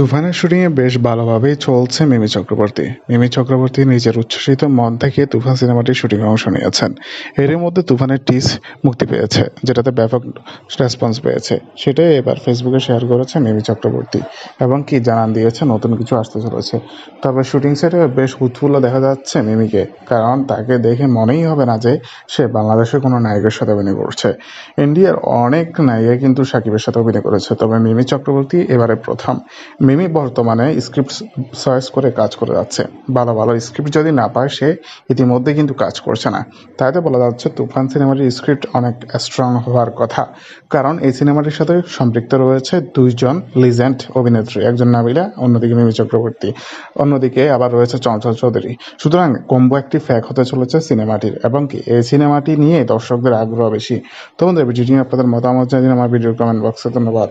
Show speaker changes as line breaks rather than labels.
তুফানের শুটিংয়ে বেশ ভালোভাবেই চলছে মিমি চক্রবর্তী। মিমি চক্রবর্তী নিজের উচ্ছ্বসিত মন থেকে তুফান সিনেমাটির শুটিংয়ে অংশ নিয়েছেন। এরই মধ্যে তুফানের টিস মুক্তি পেয়েছে, যেটাতে ব্যাপক রেসপন্স পেয়েছে। সেটাই এবার ফেসবুকে শেয়ার করেছে মিমি চক্রবর্তী এবং কি জানান দিয়েছে, নতুন কিছু আসতে চলেছে। তবে শুটিং সেটে বেশ উৎফুল্ল দেখা যাচ্ছে মিমিকে, কারণ তাকে দেখে মনেই হবে না যে সে বাংলাদেশের কোনো নায়কের সাথে অভিনয় করছে। ইন্ডিয়ার অনেক নায়িকা কিন্তু সাকিবের সাথে অভিনয় করেছে, তবে মিমি চক্রবর্তী এবারে প্রথম। মিমি বর্তমানে স্ক্রিপ্ট চয়েস করে কাজ করে যাচ্ছে। ভালো ভালো স্ক্রিপ্ট যদি না পায়, সে ইতিমধ্যে কিন্তু কাজ করছে না। তাইতে বলা যাচ্ছে, তুফান সিনেমাটির স্ক্রিপ্ট অনেক স্ট্রং হওয়ার কথা। কারণ এই সিনেমাটির সাথে সম্পৃক্ত রয়েছে দুইজন লিজেন্ড অভিনেত্রী। একজন নাবিলা, অন্যদিকে মিমি চক্রবর্তী। অন্যদিকে আবার রয়েছে চঞ্চল চৌধুরী। সুতরাং কম্বো একটি ফ্যাক হতে চলেছে সিনেমাটির, এবং কি এই সিনেমাটি নিয়ে দর্শকদের আগ্রহ বেশি। তোমাদের ভিডিওটি নিয়ে আপনাদের মতামত জানিয়ে আমার ভিডিও কমেন্ট বক্সে ধন্যবাদ।